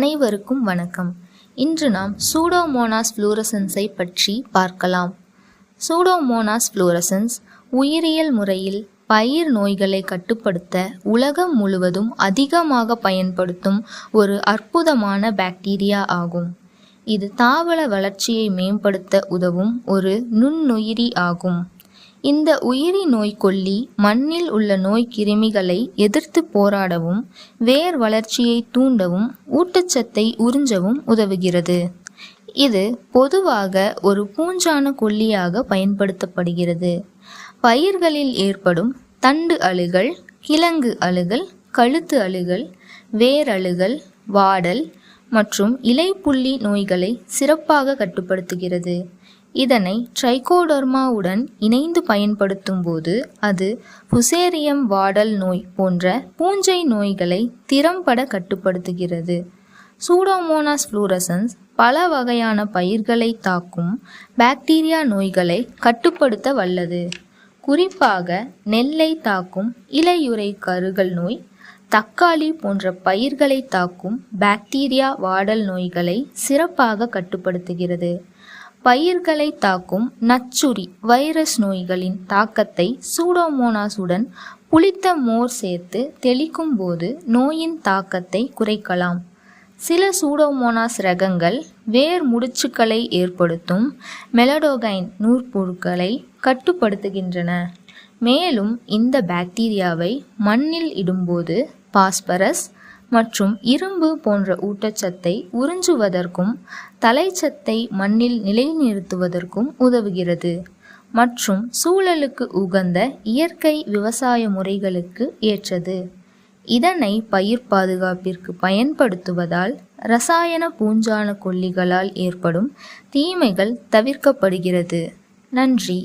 அனைவருக்கும் வணக்கம். இன்று நாம் சூடோமோனாஸ் ஃப்ளூரசன்ஸை பற்றி பார்க்கலாம். சூடோமோனாஸ் ஃப்ளூரசன்ஸ் உயிரியல் முறையில் பயிர் நோய்களை கட்டுப்படுத்த உலகம் முழுவதும் அதிகமாக பயன்படுத்தும் ஒரு அற்புதமான பாக்டீரியா ஆகும். இது தாவர வளர்ச்சியை மேம்படுத்த உதவும் ஒரு நுண்ணுயிரி ஆகும். இந்த உயிரி நோய்க்கொல்லி மண்ணில் உள்ள நோய் கிருமிகளை எதிர்த்து போராடவும் வேர் வளர்ச்சியை தூண்டவும் ஊட்டச்சத்தை உறிஞ்சவும் உதவுகிறது. இது பொதுவாக ஒரு பூஞ்சான கொல்லியாக பயன்படுத்தப்படுகிறது. பயிர்களில் ஏற்படும் தண்டு அழுகல் கிழங்கு அழுகல் கழுத்து அழுகல் வேரழுகல் வாடல் மற்றும் இலைப்புள்ளி நோய்களை சிறப்பாக கட்டுப்படுத்துகிறது. இதனை ட்ரைகோடர்மாவுடன் இணைந்து பயன்படுத்தும் போது அது புசேரியம் வாடல் நோய் போன்ற பூஞ்சை நோய்களை திறம்பட கட்டுப்படுத்துகிறது. சூடோமோனாஸ் ஃப்ளூரசன்ஸ் பல வகையான பயிர்களை தாக்கும் பாக்டீரியா நோய்களை கட்டுப்படுத்த வல்லது. குறிப்பாக நெல்லை தாக்கும் இலையுறை கருகல் நோய் தக்காளி போன்ற பயிர்களை தாக்கும் பாக்டீரியா வாடல் நோய்களை சிறப்பாக கட்டுப்படுத்துகிறது. பயிர்களை தாக்கும் நச்சுரி வைரஸ் நோய்களின் தாக்கத்தை சூடோமோனாஸுடன் புளித்த மோர் சேர்த்து தெளிக்கும் போது நோயின் தாக்கத்தை குறைக்கலாம். சில சூடோமோனாஸ் ரகங்கள் வேர் முடிச்சுக்களை ஏற்படுத்தும் மெலடோகைன் நூற்புழுக்களை கட்டுப்படுத்துகின்றன. மேலும் இந்த பாக்டீரியாவை மண்ணில் இடும்போது பாஸ்பரஸ் மற்றும் இரும்பு போன்ற ஊட்டச்சத்தை உறிஞ்சுவதற்கும் தலைச்சத்தை மண்ணில் நிலைநிறுத்துவதற்கும் உதவுகிறது. மற்றும் சூழலுக்கு உகந்த இயற்கை விவசாய முறைகளுக்கு ஏற்றது. இதனை பயிர் பாதுகாப்பிற்கு பயன்படுத்துவதால் ரசாயன பூஞ்சான கொல்லிகளால் ஏற்படும் தீமைகள் தவிர்க்கப்படுகிறது. நன்றி.